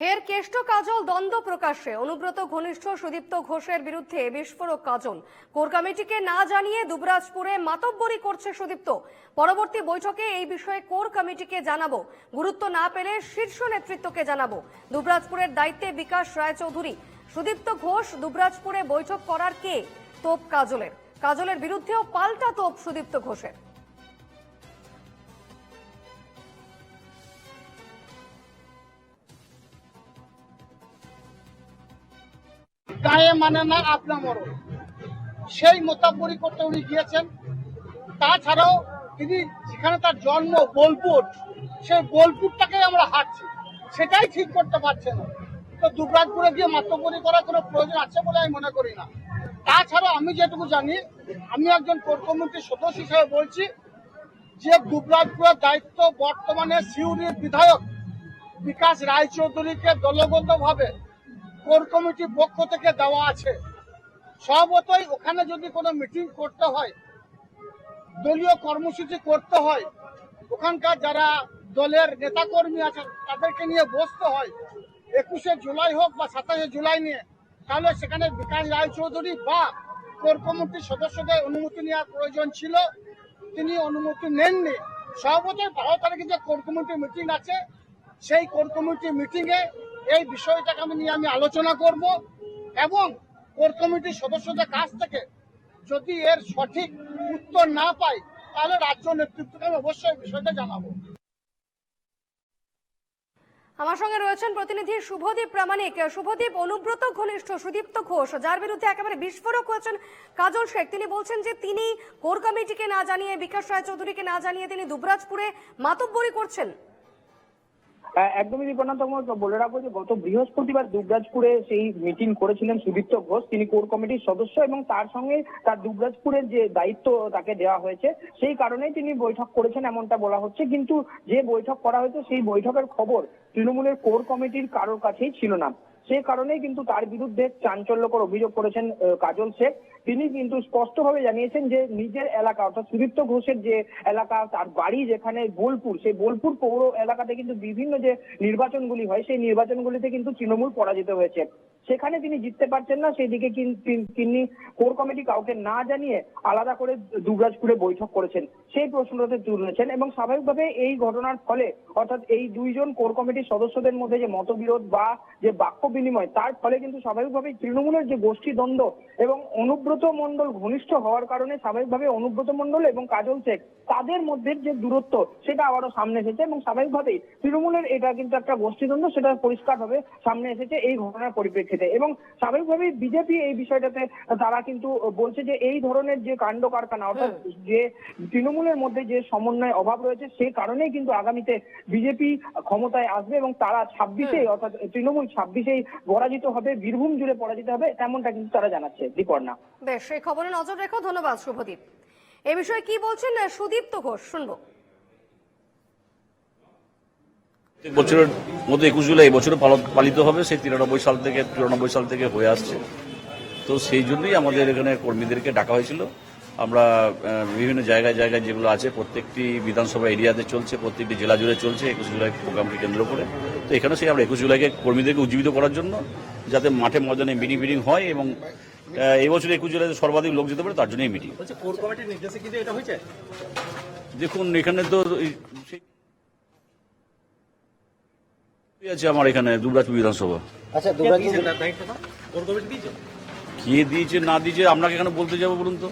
এর কেষ্ট কাজল দ্বন্দ্ব প্রকাশ্যে। অনুব্রত ঘনিষ্ঠ সুদীপ্ত ঘোষের বিরুদ্ধে বিস্ফোরক কাজল। কোর কমিটিকে না জানিয়ে দুবরাজপুরে মাতব্বরি করছে সুদীপ্ত। পরবর্তী বৈঠকে এই বিষয়ে কোর কমিটিকে জানাব। গুরুত্ব না পেলে শীর্ষ নেতৃত্বকে জানাব। দুবরাজপুরের দায়িত্বে বিকাশ রায়চৌধুরী। সুদীপ্ত ঘোষ, দুবরাজপুরে বৈঠক করার কে? তোপ কাজলের। কাজলের বিরুদ্ধেও পাল্টা তোপ সুদীপ্ত ঘোষের। গায়ে মানে না আপনার মরণ। সেই মোতাবরি করতে উনি গিয়েছেন। তাছাড়াও তিনি যেখানে তার জন্ম, বোলপুর, সেই বোলপুরটাকে আমরা হাঁটছি। সেটাই ঠিক করতে পারছে না। তো দুবরাজপুরে গিয়ে মাতব্বরি করার কোনো প্রয়োজন আছে বলে আমি মনে করি না। তাছাড়াও আমি যেটুকু জানি, আমি একজন কোর সদস্য হিসেবে বলছি যে দুবরাজপুরের দায়িত্ব বর্তমানে সিউড়ির বিধায়ক বিকাশ রায়চৌধুরীকে দলগতভাবে কোর কমিটির পক্ষ থেকে দেওয়া আছে। স্বভাবতই ওখানে যদি কোনো মিটিং করতে হয়, দলীয় কর্মসূচি করতে হয়, ওখানকার যারা দলের নেতাকর্মী আছে তাদেরকে নিয়ে বসতে হয়, একুশে জুলাই হোক বা সাতাশে জুলাই নিয়ে, তাহলে সেখানে বিকাশ রায়চৌধুরী বা কোর কমিটির সদস্যদের অনুমতি নেওয়ার প্রয়োজন ছিল। তিনি অনুমতি নেননি। সভাপতির বারো তারিখে যে কোর কমিটির মিটিং আছে, সেই কোর কমিটির মিটিংয়ে এই বিষয়টাকে আমি নিয়ে আমি আলোচনা করব এবং কোর কমিটির সদস্যদের কাছ থেকে যদি এর সঠিক উত্তর না পাই, তাহলে রাজ্য নেতৃত্বকে আমি অবশ্যই বিষয়টা জানাব। আমার সঙ্গে রয়েছেন প্রতিনিধি শুভদীপ প্রামাণিক। শুভদীপ, অনুব্রত ঘনিষ্ঠ সুদীপ্ত ঘোষ, যার বিরুদ্ধে একেবারে বিস্ফোরক হয়েছেন কাজল শেখ। তিনি বলছেন যে তিনি কোর কমিটিকে না জানিয়ে, বিকাশ রায় চৌধুরীকে না জানিয়ে তিনি দুবরাজপুরে মাতব্বরি করছেন। একদমই বিপন্ন তোমাকে বলে রাখব যে গত বৃহস্পতিবার দুবরাজপুরে সেই মিটিং করেছিলেন সুদীপ্ত ঘোষ। তিনি কোর কমিটির সদস্য এবং তার সঙ্গে তার দুবরাজপুরের যে দায়িত্ব তাকে দেওয়া হয়েছে, সেই কারণেই তিনি বৈঠক করেছেন এমনটা বলা হচ্ছে। কিন্তু যে বৈঠক করা হয়েছে, সেই বৈঠকের খবর তৃণমূলের কোর কমিটির কারোর কাছেই ছিল না। সে কারণেই কিন্তু তার বিরুদ্ধে চাঞ্চল্যকর অভিযোগ করেছেন কাজল শেখ। তিনি কিন্তু স্পষ্টভাবে জানিয়েছেন যে নিজের এলাকা, অর্থাৎ সুদীপ্ত ঘোষের যে এলাকা, তার বাড়ি যেখানে বোলপুর, সেই বোলপুর পৌর এলাকাতে কিন্তু বিভিন্ন যে নির্বাচনগুলি হয়, সেই নির্বাচনগুলিতে কিন্তু তৃণমূল পরাজিত হয়েছে। সেখানে তিনি জিততে পারছেন না সেই দিকে তিনি কোর কমিটি কাউকে না জানিয়ে আলাদা করে দুবরাজপুরে বৈঠক করেছেন। সেই প্রশ্নটাতে তুলেছেন এবং স্বাভাবিকভাবে এই ঘটনার ফলে, অর্থাৎ এই দুইজন কোর কমিটির সদস্যদের মধ্যে যে মতবিরোধ বা যে বাক্য বিনিময়, তার ফলে কিন্তু স্বাভাবিকভাবেই তৃণমূলের যে গোষ্ঠী দ্বন্দ্ব এবং অনুব্রত মণ্ডল ঘনিষ্ঠ হওয়ার কারণে স্বাভাবিকভাবে অনুব্রত মণ্ডল এবং কাজল শেখ তাদের মধ্যে যে দূরত্ব সেটা আবারও সামনে এসেছে এবং স্বাভাবিকভাবেই তৃণমূলের এটা কিন্তু একটা গোষ্ঠীদ্বন্দ্ব সেটা পরিষ্কারভাবে সামনে এসেছে এই ঘটনার পরিপ্রেক্ষিতে। এবং স্বাভাবিকভাবেই বিজেপি এই বিষয়টাতে তারা কিন্তু বলছে যে এই ধরনের যে কাণ্ড কারখানা অর্থাৎ যে তৃণমূলের মধ্যে যে সমন্বয় অভাব রয়েছে সেই কারণেই কিন্তু আগামীতে বিজেপি ক্ষমতায় আসবে এবং তারা ছাব্বিশে অর্থাৎ তৃণমূল ছাব্বিশেই পরাজিত হবে বীরভূম জুড়ে পরাজিত হবে তেমনটা কিন্তু তারা জানাচ্ছে। দীপর্ণা। বেশ, সেই খবরে নজর রেখো, ধন্যবাদ শুভদীপ। এ বিষয়ে কি বলছেন সুদীপ্ত ঘোষ? শুনব। বছরের মতো একুশ জুলাই এই পালন- পালিত হবে, সেই তিরানব্বই সাল থেকে, চুরানব্বই সাল থেকে হয়ে আসছে। তো সেই জন্যই আমাদের এখানে কর্মীদেরকে ডাকা হয়েছিল। আমরা বিভিন্ন জায়গায় জায়গায় যেগুলো আছে, প্রত্যেকটি বিধানসভা এরিয়াতে চলছে, প্রত্যেকটি জেলা জুড়ে চলছে একুশ জুলাই প্রোগ্রামকে কেন্দ্র করে। তো এখানে সেই আমরা একুশ জুলাইকে কর্মীদেরকে উজ্জীবিত করার জন্য যাতে মাঠে ময়দানে মিটিং ফিটিং হয় এবং আহ, এই বছর একুশ জুলাই সর্বাধিক লোক যেতে পারে তার জন্যই মিটিং। বলছে কোর কমিটির নির্দেশে কিন্তু এটা হয়েছে? দেখুন এখানে তো এই- আছে আমার এখানে দুবরাজপুর বিধানসভা। আচ্ছা কে দিয়েছে না দিয়েছে আপনাকে এখানে বলতে যাব বলুন তো।